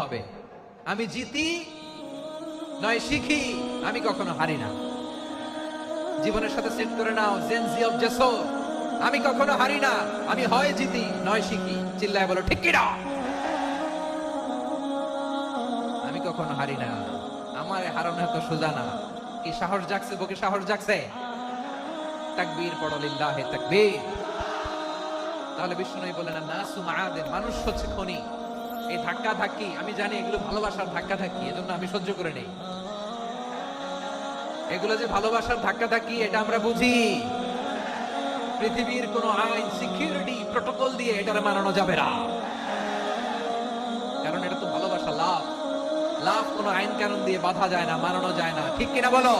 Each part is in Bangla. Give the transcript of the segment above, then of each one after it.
হবে। আমি জিতি, নয় শিখি, আমি কখনো হারি না। জীবনের সাথে সেট করে নাও জেনজি অফ জেসর আমি কখনো হারি না, আমি হয় জিতি, নয় শিখি। চিল্লায় বলো, ঠিক কিনা? আমি কখনো হারি না। আমার হারানো এত সোজা না। কি সাহস জাগছে বুকে, সাহস জাগছে? তাকবীর পড়ো লিল্লাহে তাকবীর। তাহলে বিষ্ণু বলেন না সুমাদের মানুষ হচ্ছে খনি। এই ধাক্কা ধাক্কি আমি জানি এগুলো ভালোবাসার ধাক্কা ধাক্কি এজন্য আমি সহ্য করে নেই। এগুলো যে ভালোবাসার ধাক্কা ধাক্কি এটা আমরা বুঝি। পৃথিবীর কোন আইন, সিকিউরিটি প্রটোকল দিয়ে এটা মানানো যাবে না। কারণ এটা তো ভালোবাসা, লাভ। লাভ কোন আইন কানুন দিয়ে বাধা যায় না, মানানো যায় না। ঠিক কিনা বলো?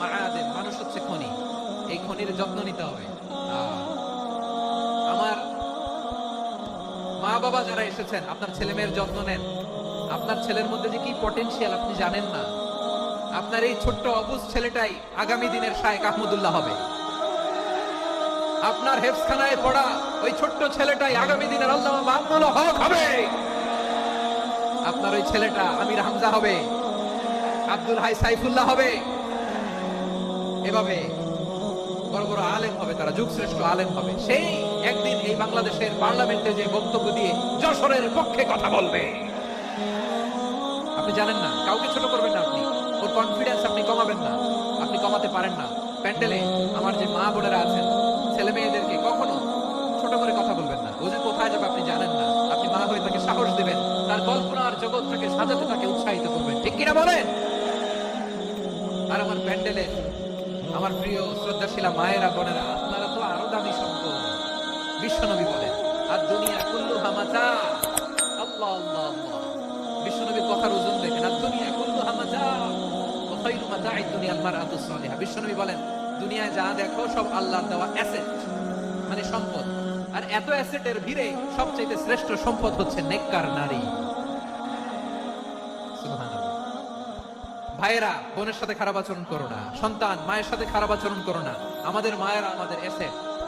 মাআদিন, মানুষ হচ্ছে খনি। এই খনির যত্ন নিতে হবে। বাবা যারা এসেছেন, আপনার ছেলে মেয়ের যত্ন নেন। আপনার ছেলের মধ্যে যে কি পটেনশিয়াল আপনি জানেন না। আপনার এই ছোট্ট অবুজ ছেলেটাই আগামী দিনের শায়েক আহমদুল্লাহ হবে। আপনার হেফসখানায় পড়া ওই ছোট্ট ছেলেটাই আগামী দিনের আল্লাহ হক হবে। আপনার ওই ছেলেটা আমির হামজা হবে। আব্দুল হাই সাইফুল্লাহ হবে। এভাবে বড় বড় আলেম হবে, তারা যুগ শ্রেষ্ঠ আলেম হবে। সেই একদিন এই বাংলাদেশের পার্লামেন্টে যে বক্তব্য দিয়ে যশোরের পক্ষে কথা বলবে। আপনি জানেন না, কাউকে ছোট করবেন না আপনি। ওর কনফিডেন্স আপনি কমাবেন না, আপনি কমাতে পারেন না। প্যান্ডেলে আমার যে মা বোনেরা আছেন ছেলে মেয়েদেরকে কখনো ছোট করে কথা বলবেন না। ও যে কোথায় যাবে আপনি জানেন না। আপনি মা হয়ে তাকে সাহস দেবেন, তার কল্পনার জগৎটাকে সাজাতে তাকে উৎসাহিত করবেন। ঠিক কিনা বলেন? আর আমার প্যান্ডেলে আমার প্রিয় শ্রদ্ধাশীলা মায়েরা, বোনেরা, আপনারা তো আরও দামি সম্পদ। বিশ্বনবী বলেন, আর দুনিয়া কুল্লু হামাচা আল্লাহ আল্লাহ আল্লাহ। বিশ্বনবীর কথার ওজন দেখেন, আর দুনিয়া কুল্লু হামাচা সালিহা। বিশ্বনবী বলেন, দুনিয়ায় যা দেখো সব আল্লাহর দেওয়া অ্যাসেট মানে সম্পদ। আর এত অ্যাসেটের ভিড়ে সবচেয়ে শ্রেষ্ঠ সম্পদ হচ্ছে নেককার নারী। ভাইয়েরা, বোনের সাথে খারাপ আচরণ করো না। সন্তান, মায়ের সাথে খারাপ আচরণ করো না। আমাদের মায়েরা আমাদের অ্যাসেট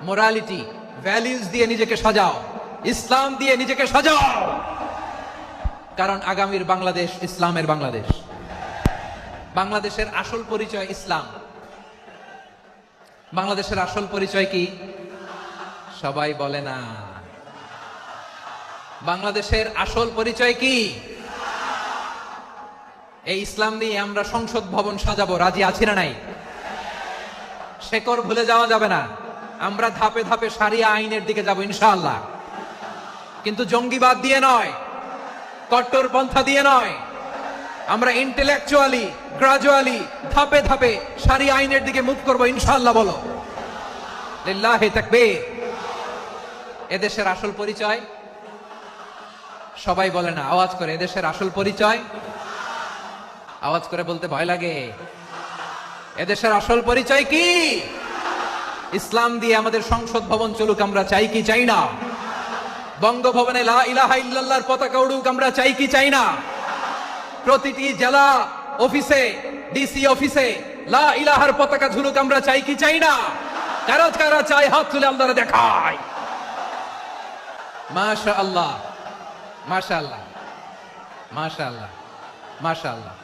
মোরালিটি ভ্যালিউজ দিয়ে নিজেকে সাজাও। ইসলাম দিয়ে নিজেকে সাজাও। কারণ আগামীর বাংলাদেশ ইসলামের বাংলাদেশ। বাংলাদেশের আসল পরিচয় ইসলাম। বাংলাদেশের আসল পরিচয় কি? সবাই বলে না। বাংলাদেশের আসল পরিচয় কি? এই ইসলাম দিয়ে আমরা সংসদ ভবন সাজাবো। রাজি আছি না নাই? শেকর ভুলে যাওয়া যাবে না। আমরা ধাপে ধাপে সারিয়া আইনের দিকে যাব, ইনশাআল্লাহ। কিন্তু জঙ্গিবাদ দিয়ে নয়, কট্টর পন্থা দিয়ে নয়। আমরা ইন্টেলেকচুয়ালি গ্রাজুয়ালি ধাপে ধাপে সারি আইনের দিকে মুভ করব, ইনশাআল্লাহ বলো। লিল্লাহে তাকবীর। এদেশের আসল পরিচয়? সবাই বলে না, আওয়াজ করে, এদেশের আসল পরিচয়? আওয়াজ করে বলতে ভয় লাগে। এদেশের আসল পরিচয় কি? ইসলাম দিয়ে আমাদের সংসদ ভবন চলুক, আমরা চাই কি চাই না? বঙ্গভবনে লা পতাকা উড়ুক, আমরা চাই কি চাই না? প্রতিটি জেলা অফিসে ডিসি অফিসে লা ইলাহার পতাকা ঝুলুক, আমরা চাই কি চাই না? কারা কারা চাই হাত তুলে আল্লাহরে দেখায়? মাশা আল্লাহ মাশা আল্লাহ মাশা আল্লাহ মাশা আল্লাহ